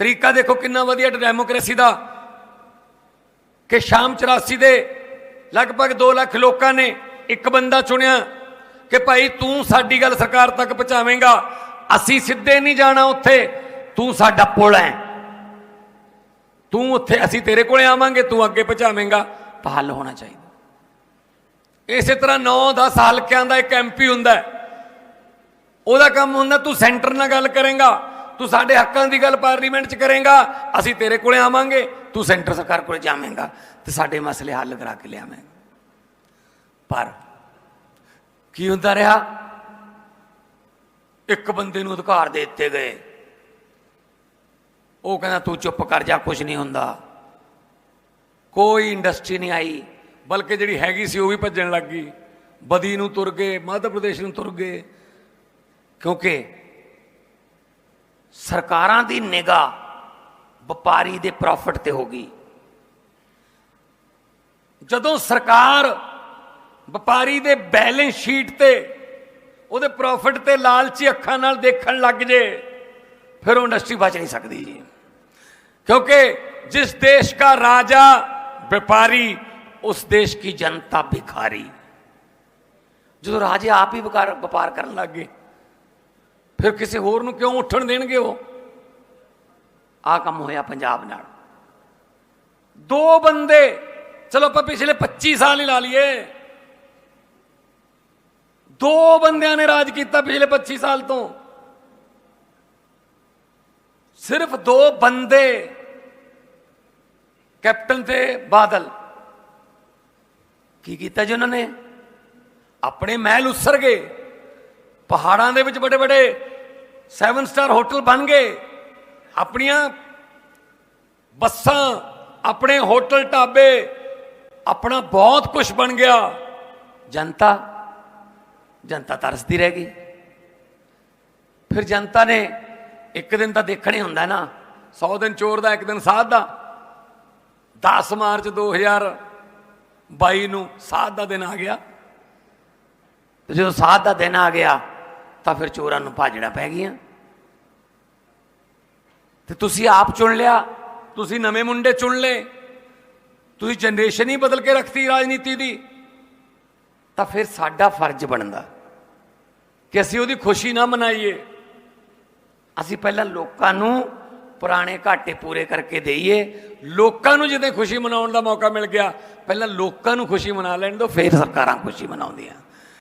ਤਰੀਕਾ ਦੇਖੋ ਕਿੰਨਾ ਵਧੀਆ ਡੈਮੋਕ੍ਰੇਸੀ ਦਾ ਕਿ ਸ਼ਾਮ 84 ਦੇ ਲਗਭਗ 2 ਲੱਖ ਲੋਕਾਂ ਨੇ ਇੱਕ ਬੰਦਾ ਚੁਣਿਆ ਕਿ ਭਾਈ ਤੂੰ ਸਾਡੀ ਗੱਲ ਸਰਕਾਰ ਤੱਕ ਪਹੁੰਚਾਵੇਂਗਾ, ਅਸੀਂ ਸਿੱਧੇ ਨਹੀਂ ਜਾਣਾ ਉੱਥੇ, ਤੂੰ ਸਾਡਾ ਪੁਲ ਹੈ। ਤੂੰ ਉੱਥੇ, ਅਸੀਂ ਤੇਰੇ ਕੋਲੇ ਆਵਾਂਗੇ, ਤੂੰ ਅੱਗੇ ਪਹੁੰਚਾਵੇਂਗਾ ਹੱਲ ਹੋਣਾ ਚਾਹੀਦਾ। ਇਸੇ ਤਰ੍ਹਾਂ 9-10 ਹਲਕਿਆਂ ਦਾ ਇੱਕ ਐਮਪੀ ਹੁੰਦਾ ਉਹਦਾ ਕੰਮ ਹੁੰਦਾ ਤੂੰ ਸੈਂਟਰ ਨਾਲ ਗੱਲ ਕਰੇਗਾ। ਤੂੰ ਸਾਡੇ ਹੱਕਾਂ ਦੀ ਗੱਲ ਪਾਰਲੀਮੈਂਟ 'ਚ ਕਰੇਗਾ, ਅਸੀਂ ਤੇਰੇ ਕੋਲੇ ਆਵਾਂਗੇ, ਤੂੰ ਸੈਂਟਰ ਸਰਕਾਰ ਕੋਲੇ ਜਾਵੇਂਗਾ ਤੇ ਸਾਡੇ ਮਸਲੇ ਹੱਲ ਕਰਾ ਕੇ ਲਿਆਵੇਂਗਾ। ਪਰ ਕੀ ਹੁੰਦਾ ਰਿਹਾ? ਇੱਕ ਬੰਦੇ ਨੂੰ ਅਧਿਕਾਰ ਦੇ ਦਿੱਤੇ ਗਏ। ਉਹ ਕਹਿੰਦਾ, ਤੂੰ ਚੁੱਪ ਕਰ ਜਾ ਕੁਝ ਨਹੀਂ ਹੁੰਦਾ। ਕੋਈ ਇੰਡਸਟਰੀ ਨਹੀਂ ਆਈ, ਬਲਕਿ ਜਿਹੜੀ ਹੈਗੀ ਸੀ ਉਹ ਵੀ ਭੱਜਣ ਲੱਗ ਗਈ। ਬਦੀ ਨੂੰ ਤੁਰ ਗਏ, ਮੱਧ ਪ੍ਰਦੇਸ਼ ਨੂੰ ਤੁਰ ਗਏ। ਕਿਉਂਕਿ ਸਰਕਾਰਾਂ ਦੀ ਨਿਗਾਹ ਵਪਾਰੀ ਦੇ ਪ੍ਰੋਫਿਟ ਤੇ ਹੋ ਗਈ ਜਦੋਂ ਸਰਕਾਰ ਵਪਾਰੀ ਦੇ ਬੈਲੈਂਸ ਸ਼ੀਟ ਤੇ ਉਹਦੇ ਪ੍ਰੋਫਿਟ ਤੇ ਲਾਲਚੀ ਅੱਖਾਂ ਨਾਲ ਦੇਖਣ ਲੱਗ ਜੇ ਫਿਰ ਉਹ ਇੰਡਸਟਰੀ ਬਚ ਨਹੀਂ ਸਕਦੀ ਜੀ क्योंकि जिस देश का राजा व्यापारी उस देश की जनता भिखारी ਜਦੋਂ ਰਾਜੇ ਆਪ ਹੀ ਵਪਾਰ ਵਪਾਰ ਕਰਨ ਲੱਗ ਗਏ ਫਿਰ ਕਿਸੇ ਹੋਰ ਨੂੰ ਕਿਉਂ ਉੱਠਣ ਦੇਣਗੇ ਉਹ? ਆ ਕੰਮ ਹੋਇਆ ਪੰਜਾਬ ਨਾਲ। ਦੋ ਬੰਦੇ, ਚਲੋ ਆਪਾਂ ਪਿਛਲੇ 25 ਸਾਲ ਹੀ ਲਾ ਲਈਏ। ਦੋ ਬੰਦਿਆਂ ਨੇ ਰਾਜ ਕੀਤਾ ਪਿਛਲੇ 25 ਸਾਲ ਤੋਂ। ਸਿਰਫ ਦੋ ਬੰਦੇ, ਕੈਪਟਨ ਤੇ ਬਾਦਲ। ਕੀ ਕੀਤਾ ਜੀ ਉਹਨਾਂ ਨੇ? ਆਪਣੇ ਮਹਿਲ ਉਸਰ ਗਏ। ਪਹਾੜਾਂ ਦੇ ਵਿੱਚ ਬੜੇ ਬੜੇ 7 ਸਟਾਰ ਹੋਟਲ ਬਣ ਗਏ। ਆਪਣੀਆਂ ਬੱਸਾਂ, ਆਪਣੇ ਹੋਟਲ ਢਾਬੇ, ਆਪਣਾ ਬਹੁਤ ਕੁਝ ਬਣ ਗਿਆ। ਜਨਤਾ ਜਨਤਾ ਤਰਸਦੀ ਰਹਿ ਗਈ। ਫਿਰ ਜਨਤਾ ਨੇ ਇੱਕ ਦਿਨ ਤਾਂ ਦੇਖਣਾ ਹੀ ਹੁੰਦਾ ਨਾ 100 ਦਿਨ ਚੋਰ ਦਾ, ਇੱਕ ਦਿਨ ਸਾਧ ਦਾ। 10 ਮਾਰਚ 2022 ਨੂੰ ਸਾਧ ਦਾ ਦਿਨ ਆ ਗਿਆ। ਤੇ ਜਦੋਂ ਸਾਧ ਦਾ ਦਿਨ ਆ ਗਿਆ ਤਾਂ ਫਿਰ ਚੋਰਾਂ ਨੂੰ ਭਾਜੜਾ ਪੈ ਗਈਆਂ। ਤੇ ਤੁਸੀਂ ਆਪ ਚੁਣ ਲਿਆ, ਤੁਸੀਂ ਨਵੇਂ ਮੁੰਡੇ ਚੁਣ ਲਏ, ਤੁਸੀਂ ਜਨਰੇਸ਼ਨ ਹੀ ਬਦਲ ਕੇ ਰੱਖਤੀ ਰਾਜਨੀਤੀ ਦੀ, ਤਾਂ ਫਿਰ ਸਾਡਾ ਫਰਜ਼ ਬਣਦਾ ਕਿ ਅਸੀਂ ਉਹਦੀ ਖੁਸ਼ੀ ਨਾ ਮਨਾਈਏ। ਅਸੀਂ ਪਹਿਲਾਂ ਲੋਕਾਂ ਨੂੰ ਪੁਰਾਣੇ ਘਾਟੇ ਪੂਰੇ ਕਰਕੇ ਦਈਏ। ਲੋਕਾਂ ਨੂੰ ਜਦੋਂ ਖੁਸ਼ੀ ਮਨਾਉਣ ਦਾ ਮੌਕਾ ਮਿਲ ਗਿਆ, ਪਹਿਲਾਂ ਲੋਕਾਂ ਨੂੰ ਖੁਸ਼ੀ ਮਨਾ ਲੈਣ ਦਿਓ ਫਿਰ ਸਰਕਾਰਾਂ ਖੁਸ਼ੀ ਮਨਾਉਂਦੀਆਂ।